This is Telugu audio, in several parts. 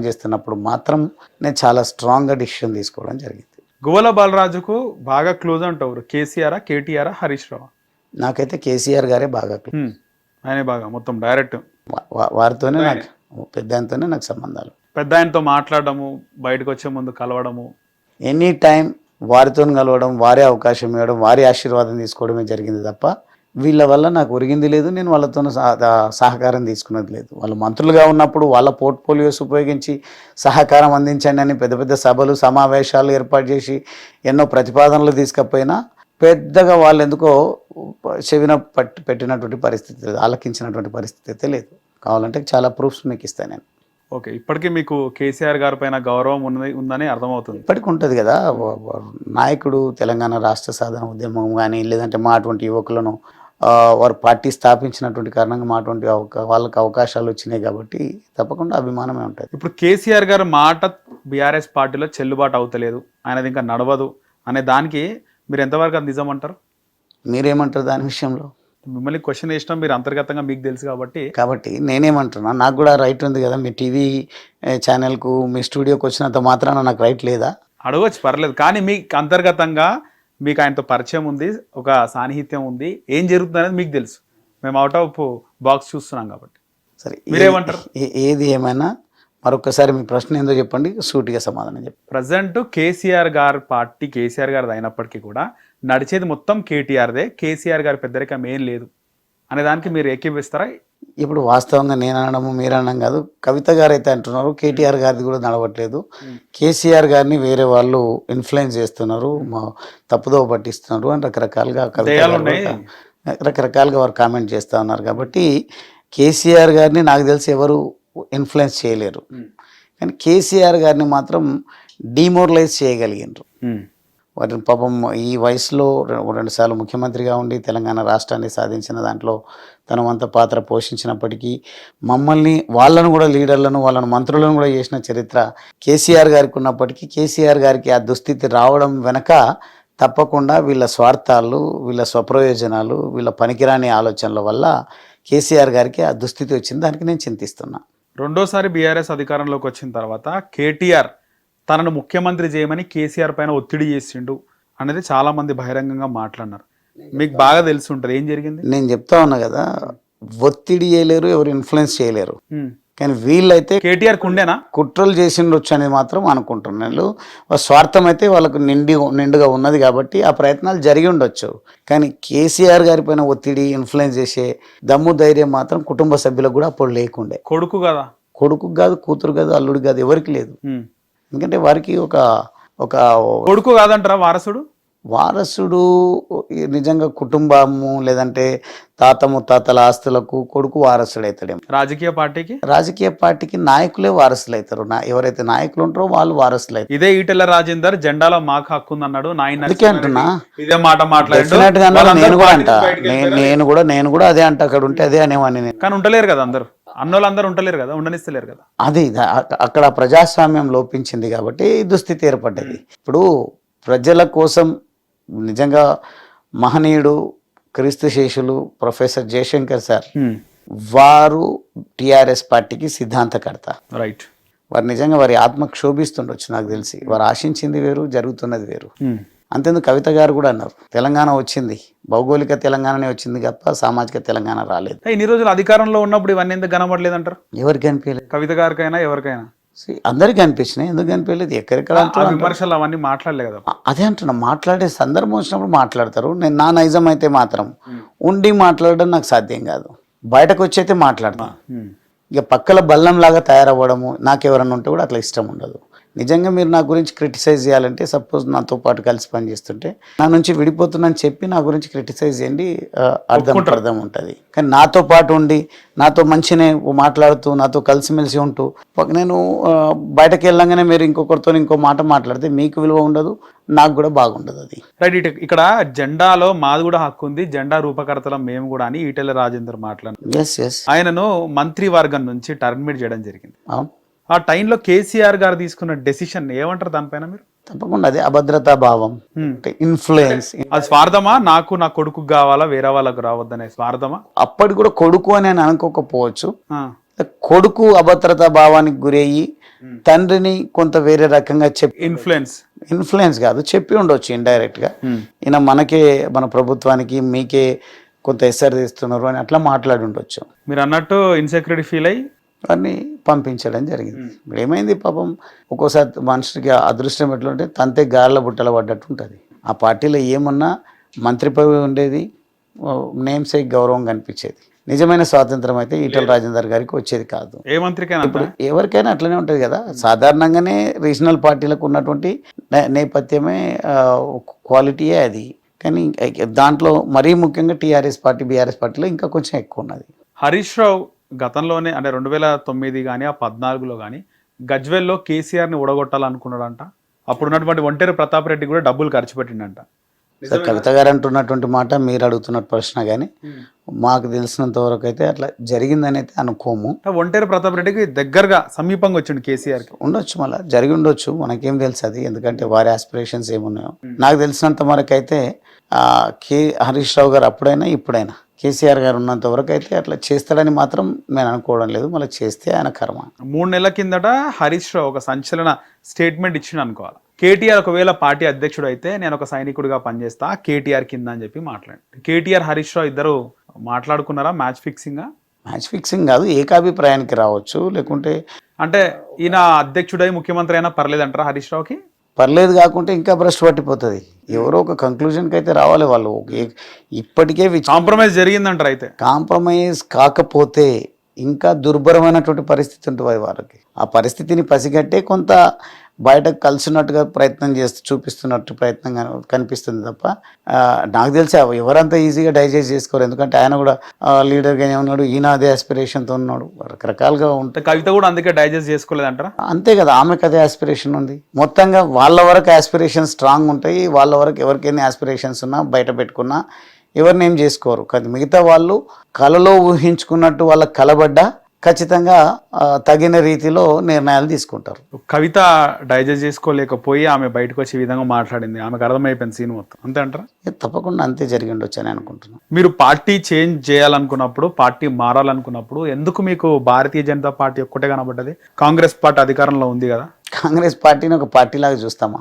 పనిచేస్తున్నప్పుడు మాత్రం నేను చాలా స్ట్రాంగ్గా డిసిషన్ తీసుకోవడం జరిగింది. గువ్వల బాలరాజుకు బాగా క్లోజ్ అంటారు కేసీఆర్ కేటీఆర్ హరీష్ రావు? నాకైతే కేసీఆర్ గారే బాగా. ఆయనే బాగా మొత్తం డైరెక్ట్. వారితోనే నాకు పెద్ద ఆయనతోనే నాకు సంబంధాలు. పెద్ద ఆయనతో మాట్లాడడము బయటకు వచ్చే ముందు కలవడము. ఎనీ టైం వారితో కలవడం వారే అవకాశం ఇవ్వడం వారి ఆశీర్వాదం తీసుకోవడమే జరిగింది తప్ప వీళ్ళ వల్ల నాకు ఒరిగింది లేదు నేను వాళ్ళతో సహకారం తీసుకున్నది లేదు. వాళ్ళు మంత్రులుగా ఉన్నప్పుడు వాళ్ళ పోర్ట్ఫోలియోస్ ఉపయోగించి సహకారం అందించండి అని పెద్ద పెద్ద సభలు సమావేశాలు ఏర్పాటు చేసి ఎన్నో ప్రతిపాదనలు తీసుకపోయినా పెద్దగా వాళ్ళు ఎందుకో చెవిన పట్టి పెట్టినటువంటి పరిస్థితి లేదు ఆలకించినటువంటి పరిస్థితి అయితే లేదు. కావాలంటే చాలా ప్రూఫ్స్ మీకు ఇస్తాను నేను. ఓకే ఇప్పటికీ మీకు కేసీఆర్ గారి పైన గౌరవం ఉన్నది ఉందని అర్థమవుతుంది. ఇప్పటికి ఉంటుంది కదా నాయకుడు తెలంగాణ రాష్ట్ర సాధన ఉద్యమం కానీ లేదంటే మా అటువంటి యువకులను వారు పార్టీ స్థాపించినటువంటి కారణంగా మా అటువంటి అవకా- వాళ్ళకి అవకాశాలు వచ్చినాయి కాబట్టి తప్పకుండా అభిమానమే ఉంటుంది. ఇప్పుడు కేసీఆర్ గారి మాట బీఆర్ఎస్ పార్టీలో చెల్లుబాటు అవుతలేదు ఆయనది ఇంకా నడవదు అనే దానికి మీరు ఎంతవరకు అది నిజం అంటారు మీరేమంటారు దాని విషయంలో? మిమ్మల్ని క్వశ్చన్ వేసినా మీరు అంతర్గతంగా మీకు తెలుసు కాబట్టి. కాబట్టి నేనేమంటున్నా నాకు కూడా రైట్ ఉంది కదా మీ టీవీ ఛానల్కు మీ స్టూడియోకి వచ్చినంత మాత్రాన నాకు రైట్ లేదా? అడగచ్చు పర్లేదు. కానీ మీకు అంతర్గతంగా మీకు ఆయనతో పరిచయం ఉంది ఒక సాన్నిహిత్యం ఉంది. ఏం జరుగుతుంది అనేది మీకు తెలుసు. మేము అవుట్ ఆఫ్ బాక్స్ చూస్తున్నాం కాబట్టి. సరే మీరేమంటారు? ఏది ఏమైనా మరొకసారి మీ ప్రశ్న ఏందో చెప్పండి సూటిగా సమాధానం చెప్పండి. ప్రజెంట్ కేసీఆర్ గారి పార్టీ కేసీఆర్ గారిది అయినప్పటికీ కూడా నడిచేది మొత్తం కేటీఆర్దే. కేసీఆర్ గారి పెద్దరికం ఏం లేదు. అనే దానికి మీరు ఏకీపిస్తారా ఇప్పుడు వాస్తవంగా నేను అనడము మీరు అనడం కాదు. కవిత గారు అయితే అంటున్నారు కేటీఆర్ గారిది కూడా నడవట్లేదు. కేసీఆర్ గారిని వేరే వాళ్ళు ఇన్ఫ్లుయెన్స్ చేస్తున్నారు మా తప్పుదోవ పట్టిస్తున్నారు అని రకరకాలుగా కవిత రకరకాలుగా వారు కామెంట్ చేస్తూ ఉన్నారు. కాబట్టి కేసీఆర్ గారిని నాకు తెలిసి ఎవరు ఇన్ఫ్లుయెన్స్ చేయలేరు. కానీ కేసీఆర్ గారిని మాత్రం డిమోరలైజ్ చేయగలిగినారు. వాటిని పాపం ఈ వయసులో రెండుసార్లు ముఖ్యమంత్రిగా ఉండి తెలంగాణ రాష్ట్రాన్ని సాధించిన దాంట్లో తన వంత పాత్ర పోషించినప్పటికీ మమ్మల్ని వాళ్ళను కూడా లీడర్లను వాళ్ళను మంత్రులను కూడా చేసిన చరిత్ర కేసీఆర్ గారికి ఉన్నప్పటికీ కేసీఆర్ గారికి ఆ దుస్థితి రావడం వెనక తప్పకుండా వీళ్ళ స్వార్థాలు వీళ్ళ స్వప్రయోజనాలు వీళ్ళ పనికిరాని ఆలోచనల వల్ల కేసీఆర్ గారికి ఆ దుస్థితి వచ్చింది. దానికి నేను చింతిస్తున్నా. రెండోసారి బీఆర్ఎస్ అధికారంలోకి వచ్చిన తర్వాత కేటీఆర్ తనను ముఖ్యమంత్రి చేయమని కేసీఆర్ పైన ఒత్తిడి చేసిండు అనేది చాలా మంది బహిరంగంగా మాట్లాడినారు. మీకు బాగా తెలిసి ఉంటుంది. ఏం జరిగింది? నేను చెప్తా ఉన్నా కదా ఒత్తిడి చేయలేరు ఎవరు ఇన్ఫ్లుయెన్స్ చేయలేరు. కానీ వీళ్ళైతే కేటీఆర్ కుండేనా? కుట్రలు చేసిండొచ్చు అనేది మాత్రం అనుకుంటున్నాను స్వార్థం అయితే వాళ్ళకు నిండి నిండుగా ఉన్నది కాబట్టి ఆ ప్రయత్నాలు జరిగి ఉండొచ్చు. కానీ కేసీఆర్ గారి పైన ఒత్తిడి ఇన్ఫ్లుయెన్స్ చేసే దమ్ము ధైర్యం మాత్రం కుటుంబ సభ్యులకు కూడా అప్పుడు లేకుండే. కొడుకు కదా? కొడుకు కాదు కూతురు కాదు అల్లుడు కాదు ఎవరికి లేదు. ఎందుకంటే వారికి ఒక ఒక కొడుకు కాదంటారా వారసుడు? వారసుడు నిజంగా కుటుంబము లేదంటే తాత ముత్తాతల ఆస్తులకు కొడుకు వారసుడు అవుతాడేమో రాజకీయ పార్టీకి? రాజకీయ పార్టీకి నాయకులే వారసులు అవుతారు నా ఎవరైతే నాయకులు ఉంటారో వాళ్ళు వారసులు అవుతారు ఇదే ఈటెల రాజేందర్ జెండాలో మాకు హక్కు ఉంది అన్నాడు నాయన అందుకే అంటున్నా. ఇదే మాట నేను కూడా అంట. నేను కూడా నేను కూడా అదే అంట. అక్కడ ఉంటే అదే అనేవాడిని కానీ ఉండలేరు కదా అందరు. అన్నోళ్ళందరూ ఉండలేరు కదా ఉండనిస్తలేరు కదా. అది అక్కడ ప్రజాస్వామ్యం లోపించింది కాబట్టి దుస్థితి ఏర్పడ్డది. ఇప్పుడు ప్రజల కోసం నిజంగా మహనీయుడు క్రీస్తు శేషులు ప్రొఫెసర్ జయశంకర్ సార్ వారు టిఆర్ఎస్ పార్టీకి సిద్ధాంతకర్త. రైట్. వారు నిజంగా వారి ఆత్మ క్షోభిస్తుండొచ్చు నాకు తెలిసి. వారు ఆశించింది వేరు జరుగుతున్నది వేరు. అంతేందుకు కవిత గారు కూడా అన్నారు తెలంగాణ వచ్చింది భౌగోళిక తెలంగాణనే వచ్చింది తప్ప సామాజిక తెలంగాణ రాలేదు. ఇన్ని రోజులు అధికారంలో ఉన్నప్పుడు ఇవన్నీ ఎందుకు కనబడలేదు అంటారు ఎవరికి అనిపించలేదు కవిత గారికైనా ఎవరికైనా? అందరికీ అనిపించినాయి ఎందుకు అనిపించలేదు ఎక్కడెక్కడ విమర్శలు అవన్నీ మాట్లాడలే కదా. అదే అంటున్నా మాట్లాడే సందర్భం వచ్చినప్పుడు మాట్లాడతారు. నేను నా నైజం అయితే మాత్రం ఉండి మాట్లాడడం నాకు సాధ్యం కాదు. బయటకు వచ్చి అయితే మాట్లాడతాను ఇక పక్కల బల్లం లాగా తయారవ్వడము నాకు ఎవరన్నా ఉంటే కూడా అట్లా ఇష్టం ఉండదు. నిజంగా మీరు నా గురించి క్రిటిసైజ్ చేయాలంటే సపోజ్ నాతో పాటు కలిసి పనిచేస్తుంటే నా నుంచి విడిపోతున్నాను చెప్పి నా గురించి క్రిటిసైజ్ చేయండి అర్థం అర్థం ఉంటుంది. కానీ నాతో పాటు ఉండి నాతో మంచినే మాట్లాడుతూ నాతో కలిసిమెలిసి ఉంటూ నేను బయటకు వెళ్ళంగానే మీరు ఇంకొకరితో ఇంకో మాట మాట్లాడితే మీకు విలువ ఉండదు నాకు కూడా బాగుండదు అది. రైట్ ఇటు ఇక్కడ జెండాలో మాది కూడా హక్కు ఉంది జెండా రూపకర్తలం మేము కూడా అని ఈటెల రాజేందర్ మాట్లాడారు ఎస్ ఎస్ ఆయనను మంత్రివర్గం నుంచి టర్మినేట్ చేయడం జరిగింది. అవును. ఆ టైంలో కేసీఆర్ గారు తీసుకున్న డెసిషన్ ఏమంటారు దానిపైన మీరు? తప్పకుండా అదే అభద్రతా భావం. అంటే ఇన్ఫ్లుయెన్స్ అది స్వార్థమా? నాకు నా కొడుకు కావాలా వేరే వాళ్ళకు రావద్దనే స్వార్థమా? అప్పటి కూడా కొడుకు అని నేను అనుకోకపోవచ్చు. కొడుకు అభద్రతా భావానికి గురయ్యి తండ్రిని కొంత వేరే రకంగా చెప్పి ఇన్ఫ్లుయెన్స్ ఇన్ఫ్లుయెన్స్ కాదు చెప్పి ఉండొచ్చు ఇండైరెక్ట్గా ఈయన మనకే మన ప్రభుత్వానికి మీకే కొంత ఎస్ఆర్ తీస్తున్నారు అని అట్లా మాట్లాడి ఉండొచ్చు. మీరు అన్నట్టు ఇన్సెక్యూరిటీ ఫీల్ అయ్యి వారిని పంపించడం జరిగింది. ఇప్పుడు ఏమైంది పాపం ఒక్కోసారి మనిషికి అదృష్టం ఎట్లుంటే తంతే గారెల బుట్టలు పడ్డట్టు ఉంటుంది. ఆ పార్టీలో ఏమన్నా మంత్రి పదవి ఉండేది నేమ్ సేక్ గౌరవం కనిపించేది. నిజమైన స్వాతంత్రం అయితే ఈటల రాజేందర్ గారికి వచ్చేది కాదు. ఏ మంత్రికైనా ఇప్పుడు ఎవరికైనా అట్లనే ఉంటుంది కదా. సాధారణంగానే రీజనల్ పార్టీలకు ఉన్నటువంటి నేపథ్యమే క్వాలిటీయే అది. కానీ దాంట్లో మరీ ముఖ్యంగా టీఆర్ఎస్ పార్టీ బీఆర్ఎస్ పార్టీలో ఇంకా కొంచెం ఎక్కువ ఉన్నది. హరీష్ రావు గతంలోనే అంటే రెండు వేల తొమ్మిది కానీ ఆ పద్నాలుగులో కానీ గజ్వెల్లో కేసీఆర్ని ఊడగొట్టాలనుకున్నాడంట. అప్పుడు ఉన్నటువంటి ఒంటరి ప్రతాప్ రెడ్డి కూడా డబ్బులు ఖర్చు పెట్టిండంట. సార్ కవిత గారు అంటున్నటువంటి మాట మీరు అడుగుతున్న ప్రశ్న కానీ మాకు తెలిసినంత వరకు అయితే అట్లా జరిగిందని అయితే అనుకోము. ఒంటరి ప్రతాప్ రెడ్డికి దగ్గరగా సమీపంగా వచ్చిండు కేసీఆర్కి. ఉండొచ్చు మళ్ళీ జరిగి ఉండొచ్చు మనకేం తెలుసు అది ఎందుకంటే వారి ఆస్పిరేషన్స్ ఏమున్నాయో. నాకు తెలిసినంత వరకు అయితే ఆ, కే హరీష్ రావు గారు అప్పుడైనా ఇప్పుడైనా కేసీఆర్ గారు ఉన్నంత వరకు అయితే అట్లా చేస్తాడని మాత్రం నేను అనుకోవడం లేదు. మళ్ళీ చేస్తే ఆయన కర్మ. మూడు నెలల కిందట హరీష్ రావు ఒక సంచలన స్టేట్మెంట్ ఇచ్చిండు అనుకోవాలి? కేటీఆర్ ఒకవేళ పార్టీ అధ్యక్షుడు అయితే నేను ఒక సైనికుడిగా పనిచేస్తా కేటీఆర్ కింద అని చెప్పి మాట్లాడి కేటీఆర్ హరీష్ రావు ఇద్దరు మాట్లాడుకున్నారా మ్యాచ్ ఫిక్సింగ్? మ్యాచ్ ఫిక్సింగ్ కాదు ఏకాభిప్రాయానికి రావచ్చు. లేకుంటే అంటే ఈయన అధ్యక్షుడై ముఖ్యమంత్రి అయినా పర్లేదంటారా హరీష్ రావుకి? పర్లేదు కాకుంటే ఇంకా భ్రష్టు పట్టిపోతుంది. ఎవరో ఒక కంక్లూజన్కి అయితే రావాలి వాళ్ళు. ఇప్పటికే కాంప్రమైజ్ జరిగిందంటారు అయితే. కాంప్రమైజ్ కాకపోతే ఇంకా దుర్భరమైనటువంటి పరిస్థితి ఉంటుంది వారికి ఆ పరిస్థితిని పసిగట్టే కొంత బయటకు కలిసినట్టుగా ప్రయత్నం చేస్తూ చూపిస్తున్నట్టు ప్రయత్నం కన- కనిపిస్తుంది తప్ప నాకు తెలిసి ఎవరంతా ఈజీగా డైజెస్ట్ చేసుకోరు. ఎందుకంటే ఆయన కూడా లీడర్గానే ఉన్నాడు ఈయన అదే ఆస్పిరేషన్తో ఉన్నాడు. రకరకాలుగా ఉంటాయి కవిత కూడా అందుకే డైజెస్ట్ చేసుకోలేదంటారా? అంతే కదా ఆమెకు అదే ఆస్పిరేషన్ ఉంది. మొత్తంగా వాళ్ళ వరకు ఆస్పిరేషన్ స్ట్రాంగ్ ఉంటాయి వాళ్ళ వరకు ఎవరికైనా ఆస్పిరేషన్స్ ఉన్నా బయట పెట్టుకున్నా ఎవరిని ఏం చేసుకోరు. కానీ మిగతా వాళ్ళు కలలో ఊహించుకున్నట్టు వాళ్ళకి కలబడ్డా ఖచ్చితంగా తగిన రీతిలో నిర్ణయాలు తీసుకుంటారు. కవిత డైజెస్ట్ చేసుకోలేకపోయి ఆమె బయటకు వచ్చే విధంగా మాట్లాడింది. ఆమెకు అర్థమైపోయింది సీన్ మొత్తం. అంతే అంటారా? తప్పకుండా అంతే జరిగి ఉండొచ్చు అని అనుకుంటున్నాను మీరు పార్టీ చేంజ్ చేయాలనుకున్నప్పుడు పార్టీ మారాలనుకున్నప్పుడు ఎందుకు మీకు భారతీయ జనతా పార్టీ ఒక్కటే కనబడ్డది? కాంగ్రెస్ పార్టీ అధికారంలో ఉంది కదా. కాంగ్రెస్ పార్టీని ఒక పార్టీ లాగా చూస్తామా.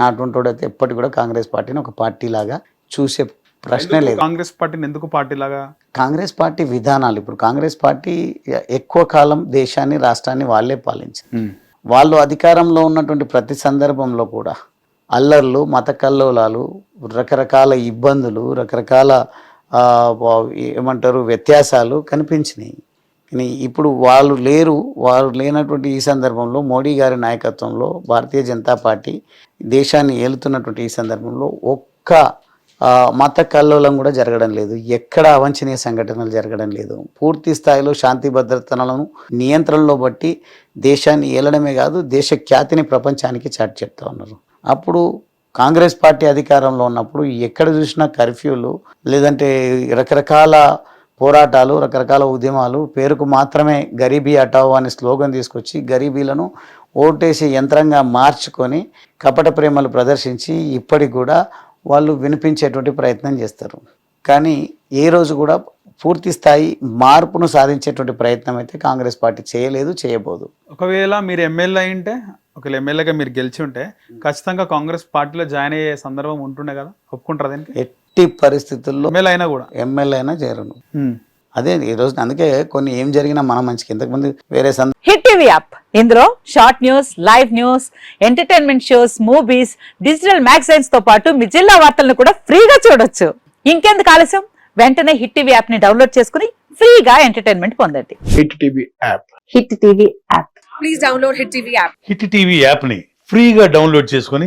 నాటువంటి అయితే ఎప్పటికి కూడా కాంగ్రెస్ పార్టీని ఒక పార్టీ లాగా చూసే ప్రశ్నే లేదు. కాంగ్రెస్ పార్టీని ఎందుకు పార్టీ లాగా కాంగ్రెస్ పార్టీ విధానాలు ఇప్పుడు కాంగ్రెస్ పార్టీ ఎక్కువ కాలం దేశాన్ని రాష్ట్రాన్ని వాళ్ళే పాలించారు వాళ్ళు అధికారంలో ఉన్నటువంటి ప్రతి సందర్భంలో కూడా అల్లర్లు మత కల్లోలాలు రకరకాల ఇబ్బందులు రకరకాల ఏమంటారు వ్యత్యాసాలు కనిపించినాయి. కానీ ఇప్పుడు వాళ్ళు లేరు వారు లేనటువంటి ఈ సందర్భంలో మోడీ గారి నాయకత్వంలో భారతీయ జనతా పార్టీ దేశాన్ని ఏలుతున్నటువంటి ఈ సందర్భంలో ఒక్క మత కల్లోలం కూడా జరగడం లేదు. ఎక్కడ అవంచనీయ సంఘటనలు జరగడం లేదు. పూర్తి స్థాయిలో శాంతి భద్రతలను నియంత్రణలో బట్టి దేశాన్ని ఏలడమే కాదు దేశ ఖ్యాతిని ప్రపంచానికి చాటి చెప్తా ఉన్నారు. అప్పుడు కాంగ్రెస్ పార్టీ అధికారంలో ఉన్నప్పుడు ఎక్కడ చూసినా కర్ఫ్యూలు లేదంటే రకరకాల పోరాటాలు రకరకాల ఉద్యమాలు పేరుకు మాత్రమే గరీబీ హటావో అనే స్లోగన్ తీసుకొచ్చి గరీబీలను ఓటేసే యంత్రంగా మార్చుకొని కపట ప్రేమలు ప్రదర్శించి ఇప్పటికి కూడా వాళ్ళు వినిపించేటువంటి ప్రయత్నం చేస్తారు. కానీ ఏ రోజు కూడా పూర్తి స్థాయి మార్పును సాధించేటువంటి ప్రయత్నం అయితే కాంగ్రెస్ పార్టీ చేయలేదు చేయబోదు. ఒకవేళ మీరు ఎమ్మెల్యే అయింటే ఒకవేళ ఎమ్మెల్యేగా మీరు గెలిచి ఉంటే ఖచ్చితంగా కాంగ్రెస్ పార్టీలో జాయిన్ అయ్యే సందర్భం ఉంటుండే కదా? ఒప్పుకుంటారా ఎట్టి పరిస్థితుల్లో ఎమ్మెల్యే అయినా కూడా? ఎమ్మెల్యే అయినా చేరను. అదే ఈ రోజు అందుకే కొన్ని ఏం జరిగినా మన మంచికి. ఇంతకుముందు వేరే సంద హిట్ టీవీ యాప్. ఇందులో short news live news entertainment shows movies digital మ్యాగజైన్స్తో పాటు మీ జిల్లా వార్తలను కూడా ఫ్రీగా చూడొచ్చు. ఇంకెందుకు ఆలస్యం? వెంటనే హిట్ టీవీ యాప్ని డౌన్లోడ్ చేసుకుని ఫ్రీగా ఎంటర్టైన్మెంట్ పొందండి. Hit TV app. Hit TV app. Please download Hit TV app. Hit TV యాప్ని ఫ్రీగా డౌన్లోడ్ చేసుకొని